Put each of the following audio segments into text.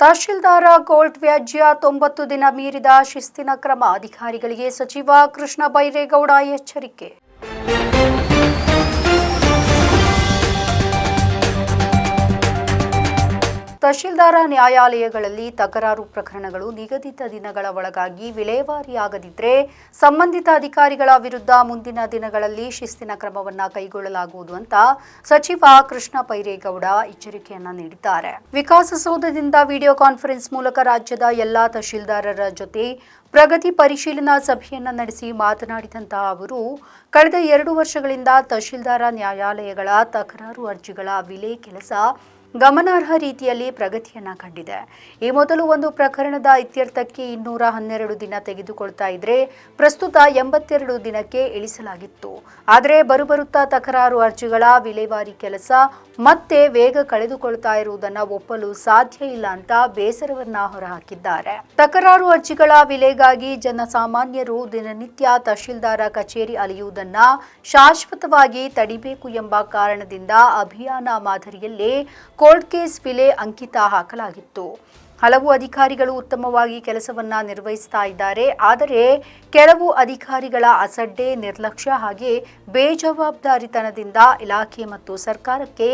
ತಹಶೀಲ್ದಾರ court ವ್ಯಾಜ್ಯ ತೊಂಬತ್ತು ದಿನ ಮೀರಿದ ಶಿಸ್ತಿನ ಕ್ರಮ ಅಧಿಕಾರಿಗಳಿಗೆ ಸಚಿವ ಕೃಷ್ಣ ಬೈರೇಗೌಡ ಎಚ್ಚರಿಕೆ. ತಹಶೀಲ್ದಾರ ನ್ಯಾಯಾಲಯಗಳಲ್ಲಿ ತಕರಾರು ಪ್ರಕರಣಗಳು ನಿಗದಿತ ದಿನಗಳ ಒಳಗಾಗಿ ವಿಲೇವಾರಿಯಾಗದಿದ್ದರೆ ಸಂಬಂಧಿತ ಅಧಿಕಾರಿಗಳ ವಿರುದ್ಧ ಮುಂದಿನ ದಿನಗಳಲ್ಲಿ ಶಿಸ್ತಿನ ಕ್ರಮವನ್ನು ಕೈಗೊಳ್ಳಲಾಗುವುದು ಅಂತ ಸಚಿವ ಕೃಷ್ಣ ಬೈರೇಗೌಡ ಎಚ್ಚರಿಕೆಯನ್ನ ನೀಡಿದ್ದಾರೆ. ವಿಕಾಸಸೌಧದಿಂದ ವಿಡಿಯೋ ಕಾನ್ಫರೆನ್ಸ್ ಮೂಲಕ ರಾಜ್ಯದ ಎಲ್ಲಾ ತಹಶೀಲ್ದಾರರ ಜೊತೆ ಪ್ರಗತಿ ಪರಿಶೀಲನಾ ಸಭೆಯನ್ನು ನಡೆಸಿ ಮಾತನಾಡಿದಂತಹ ಅವರು, ಕಳೆದ ಎರಡು ವರ್ಷಗಳಿಂದ ತಹಶೀಲ್ದಾರ ನ್ಯಾಯಾಲಯಗಳ ತಕರಾರು ಅರ್ಜಿಗಳ ವಿಲೆ ಕೆಲಸ ಗಮನಾರ್ಹ ರೀತಿಯಲ್ಲಿ ಪ್ರಗತಿಯನ್ನ ಕಂಡಿದೆ. ಈ ಮೊದಲು ಒಂದು ಪ್ರಕರಣದ ಇತ್ಯರ್ಥಕ್ಕೆ ಇನ್ನೂರ ಹನ್ನೆರಡು ದಿನ ತೆಗೆದುಕೊಳ್ತಾ ಇದ್ರೆ ಪ್ರಸ್ತುತ ಎಂಬತ್ತೆರಡು ದಿನಕ್ಕೆ ಇಳಿಸಲಾಗಿತ್ತು. ಆದರೆ ಬರುಬರುತ್ತಾ ತಕರಾರು ಅರ್ಜಿಗಳ ವಿಲೇವಾರಿ ಕೆಲಸ ಮತ್ತೆ ವೇಗ ಕಳೆದುಕೊಳ್ತಾ ಇರುವುದನ್ನ ಒಪ್ಪಲು ಸಾಧ್ಯ ಇಲ್ಲ ಅಂತ ಬೇಸರವನ್ನ ಹೊರಹಾಕಿದ್ದಾರೆ. ತಕರಾರು ಅರ್ಜಿಗಳ ವಿಲೆಗಾಗಿ ಜನಸಾಮಾನ್ಯರು ದಿನನಿತ್ಯ ತಹಶೀಲ್ದಾರ ಕಚೇರಿ ಅಲೆಯುವುದನ್ನ ಶಾಶ್ವತವಾಗಿ ತಡಿಬೇಕು ಎಂಬ ಕಾರಣದಿಂದ ಅಭಿಯಾನ ಮಾದರಿಯಲ್ಲೇ ಕೋರ್ಟ್ ಕೇಸ್ ವಿಲೆ ಅಂಕಿತ ಹಾಕಲಾಗಿತ್ತು. ಹಲವು ಅಧಿಕಾರಿಗಳು ಉತ್ತಮವಾಗಿ ಕೆಲಸವನ್ನ ನಿರ್ವಹಿಸ್ತಾ ಇದ್ದಾರೆ. ಆದರೆ ಕೆಲವು ಅಧಿಕಾರಿಗಳ ಅಸಡ್ಡೆ, ನಿರ್ಲಕ್ಷ್ಯ ಹಾಗೆ ಬೇಜವಾಬ್ದಾರಿತನದಿಂದ ಇಲಾಖೆ ಮತ್ತು ಸರ್ಕಾರಕ್ಕೆ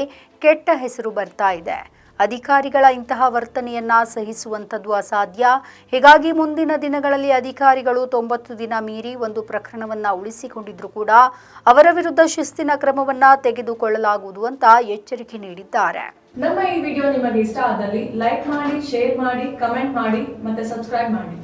ಕೆಟ್ಟ ಹೆಸರು ಬರ್ತಾ ಇದೆ. ಅಧಿಕಾರಿಗಳ ಇಂತಹ ವರ್ತನೆಯನ್ನ ಸಹಿಸುವಂಥದ್ದು ಅಸಾಧ್ಯ. ಹೀಗಾಗಿ ಮುಂದಿನ ದಿನಗಳಲ್ಲಿ ಅಧಿಕಾರಿಗಳು ತೊಂಬತ್ತು ದಿನ ಮೀರಿ ಒಂದು ಪ್ರಕರಣವನ್ನ ಉಳಿಸಿಕೊಂಡಿದ್ರು ಕೂಡ ಅವರ ವಿರುದ್ಧ ಶಿಸ್ತಿನ ಕ್ರಮವನ್ನ ತೆಗೆದುಕೊಳ್ಳಲಾಗುವುದು ಅಂತ ಎಚ್ಚರಿಕೆ ನೀಡಿದ್ದಾರೆ. ನಮ್ಮ ಈ ವಿಡಿಯೋ ನಿಮಗೆ ಇಷ್ಟ ಆದಲ್ಲಿ ಲೈಕ್ ಮಾಡಿ, ಶೇರ್ ಮಾಡಿ, ಕಮೆಂಟ್ ಮಾಡಿ ಮತ್ತೆ ಸಬ್ಸ್ಕ್ರೈಬ್ ಮಾಡಿ.